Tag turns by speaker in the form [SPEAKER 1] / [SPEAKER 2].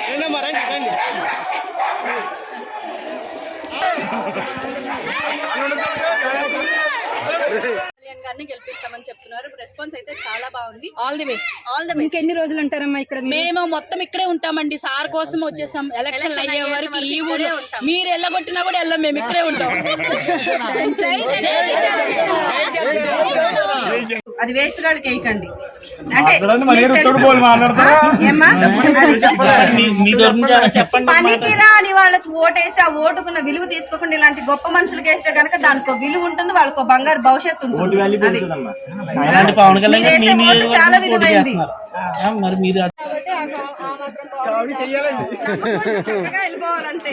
[SPEAKER 1] రండమ్మా రండి రండి
[SPEAKER 2] కళ్యాణ్ గారిని గెలిపిస్తామని చెప్తున్నారు రెస్పాన్స్ అయితే చాలా బాగుంది all the best all the best
[SPEAKER 3] ఇంకెన్ని రోజులు ఉంటారమ్మా ఇక్కడ మీరు?
[SPEAKER 4] మేము మొత్తం ఇక్కడే ఉంటామండి సార్ కోసం వచ్చేసాం ఎలక్షన్ అయ్యే వరకు ఈ ఊరు
[SPEAKER 2] ఉంటాం.
[SPEAKER 4] మీరు వెళ్ళగొట్టినా కూడా వెళ్ళం మేము ఇక్కడే ఉంటాం
[SPEAKER 3] అది వేస్ట్ గాడికి వేయకండి అంటే
[SPEAKER 1] మరి
[SPEAKER 3] మీకు తెలుసు.
[SPEAKER 1] తోడుపోలు మాట్లాడతారా?
[SPEAKER 3] ఆ, ఏమ్మా? అది
[SPEAKER 5] మీ తరఫున చెప్పండి
[SPEAKER 3] పనికిరా అని వాళ్ళకి ఓటేసి ఆ ఓటుకున్న విలువ తీసుకోకుండా ఇలాంటి గొప్ప మనుషులకి వేస్తే గనక దానికి విలువ ఉంటుంది వాళ్ళకి బంగారు భవిష్యత్తు ఉంటుంది. చాలా విలువైంది.
[SPEAKER 5] మరి మీరు
[SPEAKER 3] వెళ్ళిపోవాలంతే?